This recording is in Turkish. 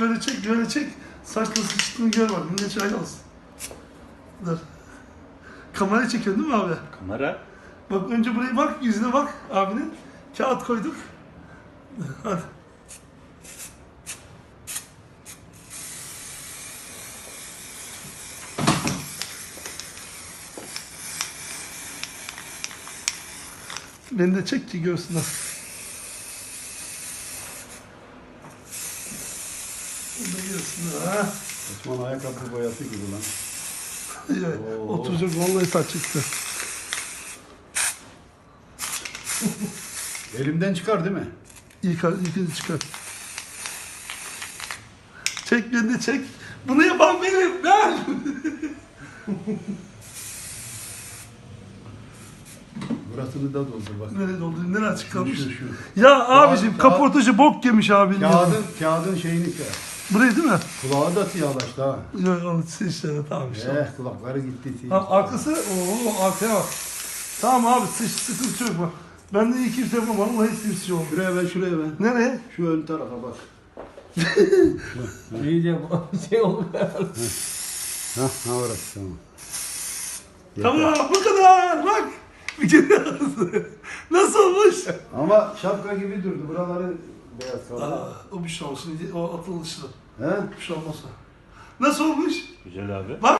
böyle çek, böyle çek. Saçla sıçtığını gör bak. Millet şahit olsun. Dur. Kamerayı çekiyorsun değil mi abi? Kamera. Bak önce buraya bak, yüzüne bak abinin. Kağıt koyduk. Hadi. Beni de çek ki görsünler. Görsünler ha. Osman ayakkabı boyası gibi lan. Ya, Oo. Vallahi saç çıktı. Elimden çıkar değil mi? İlk, ilk çıkar. Çek beni çek. Bunu yapan benim. Ben. Burasını da doldur bak. Nereye doldurayım? Nereye açık kalmış? Şu, şu. Ya abicim kağıt- kaportacı bok yemiş ya. Kağıdın, kağıdın şeyini kır. Burayı değil mi? Kulağı da siyahlaştı ha. Yok onu işte tamam işte. Eh kulakları gitti. Tamam arkası ooo arkaya bak. Tamam abi sıç sıkıntı yok bak. Ben de iyi kimse yapamam. Vallahi simsi oldu. Şuraya ben şuraya ben. Nereye? Şu ön tarafa bak. İyice bu şey oldu. Hah ha orası tamam. Tamam bu kadar bak. Bir kere Nasıl olmuş? Ama şapka gibi durdu. Buraları beyaz. Aa, o bir şey olsun. O atılışlı. He? Bir şey olmasa. Nasıl olmuş? Güzel abi. Bak.